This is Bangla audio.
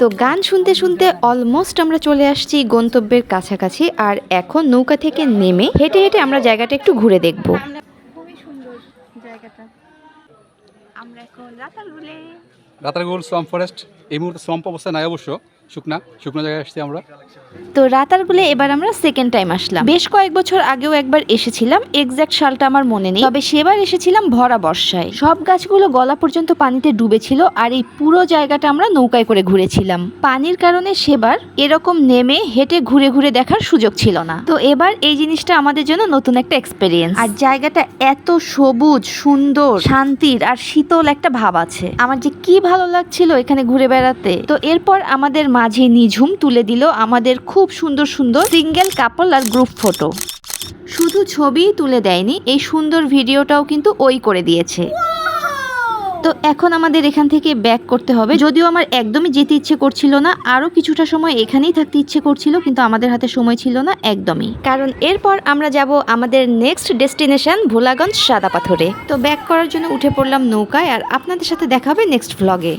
তো গান শুনতে শুনতে অলমোস্ট আমরা চলে আসছি গন্তব্যের কাছাকাছি আর এখন নৌকা থেকে নেমে হেঁটে হেঁটে আমরা জায়গাটা একটু ঘুরে দেখব। খুবই সুন্দর জায়গাটা। আমরা এখন রাতারগুলে। রাতারগুল সোয়াম ফরেস্ট এই মুহূর্তে সোয়াম্প অবস্থায় নাই অবশ্য। শুকনা, শুকনো জায়গায় আসছি আমরা। তো রাতারগুলে এবার আমরা সেকেন্ড টাইম আসলাম। বেশ কয়েক বছর আগেও একবার এসেছিলাম। এক্সাক্ট সালটা আমার মনে নেই। তবে সেবার এসেছিলাম ভরা বর্ষায়। সব গাছগুলো গলা পর্যন্ত পানিতে ডুবেছিল আর এই পুরো জায়গাটা আমরা নৌকায় করে ঘুরেছিলাম। পানির কারণে সেবার এরকম নেমে হেঁটে ঘুরে ঘুরে দেখার সুযোগ ছিল না। তো এবার এই জিনিসটা আমাদের জন্য নতুন একটা এক্সপেরিয়েন্স আর জায়গাটা এত সবুজ, সুন্দর, শান্তির আর শীতল একটা ভাব আছে। আমার যে কি ভালো লাগছিল এখানে ঘুরে বেড়াতে। তো এরপর আমাদের মাঝে নিঝুম তুলে দিল আমাদের খুব সুন্দর সুন্দর সিঙ্গেল কাপল আর গ্রুপ ফটো। শুধু ছবিই তুলে দেয়নি এই সুন্দর ভিডিওটাও কিন্তু ওই করে দিয়েছে। তো এখন আমাদের এখান থেকে ব্যাক করতে হবে। যদিও আমার একদমই যেতে ইচ্ছে করছিল না আরও কিছুটা সময় এখানেই থাকতে ইচ্ছে করছিল কিন্তু আমাদের হাতে সময় ছিল না একদমই। কারণ এরপর আমরা যাব আমাদের নেক্সট ডেস্টিনেশন ভোলাগঞ্জ সাদা পাথরে। তো ব্যাক করার জন্য উঠে পড়লাম নৌকায় আর আপনাদের সাথে দেখা হবে নেক্সট ভ্লগে